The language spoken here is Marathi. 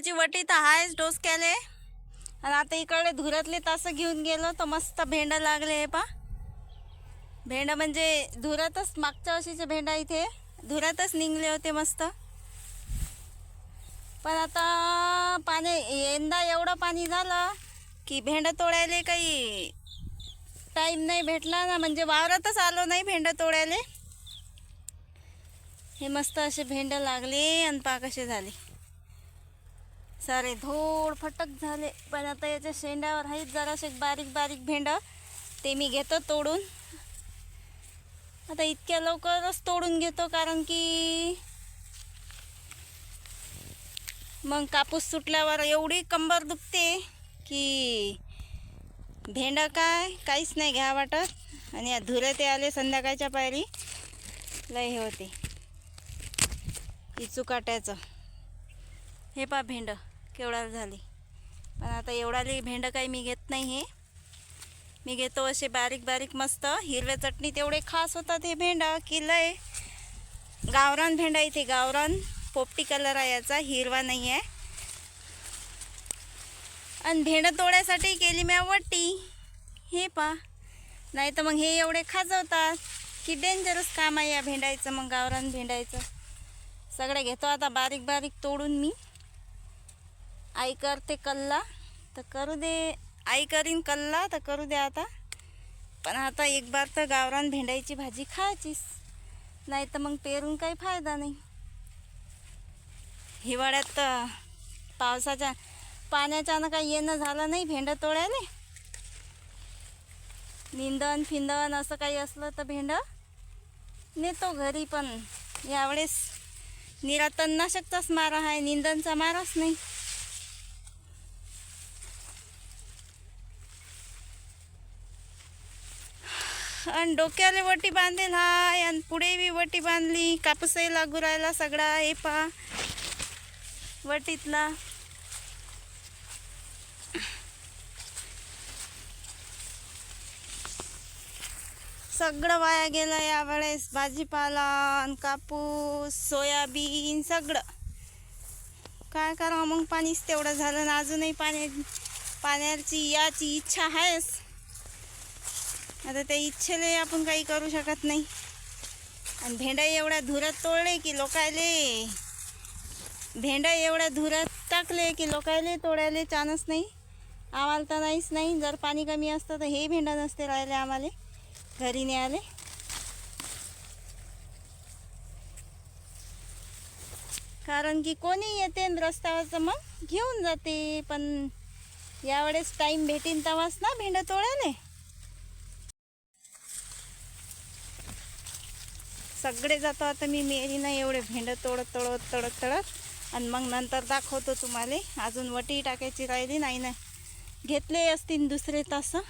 भेंडाची वटी तर आहेच डोसक्याले आणि आता इकडे धुऱ्यातले तासं घेऊन गेलो तर मस्त भेंड लागले हे पा भेंड म्हणजे धुऱ्यातच मागच्या वर्षीचे भेंडा इथे. धुऱ्यातच निघले होते मस्त. पण आता पाणी यंदा एवढं पाणी झालं की भेंडा तोडायला काही टाईम नाही भेटला ना. म्हणजे वावरातच आलो नाही भेंडा तोडायला. हे मस्त असे भेंड लागले आणि पाक असे झाले. सारे धोड फटक झाले. पण आता याच्या शेंड्यावर आहेत जरासे बारीक बारीक भेंड. ते मी घेतो तोडून. आता इतक्या लवकरच तोडून घेतो कारण की मग कापूस सुटल्यावर एवढी कंबर दुखते की भेंड काय काहीच नाही घ्या वाटत. आणि धुरे ते आले संध्याकाळच्या पायरी. लय हे होते. इचुकाट्याचं. हे पा भेंड. केवढा झाली. पण आता एवढाली भेंडं काही मी घेत नाही हे मी घेतो असे बारीक बारीक मस्त. हिरव्या चटणीत एवढे खास होतात हे भेंडं की लय. गावरान भेंडा इथे गावरान. पोपटी कलर आहे याचा हिरवा नाही आहे आणि भेंडं तोड्यासाठी केली मी वट्टी हे पा. नाही तर मग हे एवढे खाजवतात. की डेंजरस काम आहे या भेंडायचं मग गावरान भेंडायचं. सगळे घेतो आता बारीक बारीक तोडून मी. आई करते कल्ला तर करू दे. आई करीन कल्ला तर करू दे आता. पण आता एक बार तर गावरान भेंड्याची भाजी खायचीच नाही तर मग पेरून काही फायदा नाही. हिवाळ्यात तर पावसाच्या पाण्याच्यानं काही येणं झालं नाही भेंड तोड्याने. निंदन फिंदन असं काही असलं तर भेंड नेतो घरी पण यावेळेस निरा तणनाशकचाच मारा आहे निंदनचा माराच नाही. आणि डोक्याला वटी बांधेल हाय आणि पुढे बी वटी बांधली कापूसही लागू राहिला सगळा हे पा वटीतला. सगळं वाया गेलं यावेळेस भाजीपाला आणि कापूस सोयाबीन सगळं. काय करावं मग? पाणीच तेवढं झालं ना अजूनही पाण्या पाण्याची याची इच्छा आहेच. आता त्या इच्छेले आपण काही करू शकत नाही. आणि भेंडा एवढ्या धुरात तोडले की लोकायले भेंडा एवढ्या धुरात टाकले की लोकायले तोडायले चान्स नाही. आम्हाला तर नाहीच नाही. जर पाणी कमी असतं तर हे भेंडा नसते राहिले आम्हाला. घरी न्यायले कारण की कोणी येते रस्त्यावरचं मग घेऊन जाते. पण यावेळेस टाईम भेटीन तेव्हाच ना भेंड तोडायले. सगळे जातो. आता मी मेरीनं एवढे भेंड तोडत तोडत तोडत तोडत. आणि मग नंतर दाखवतो तुम्हाला. अजून वटी टाकायची राहिली. नाही ना घेतले असतील दुसरे तासं.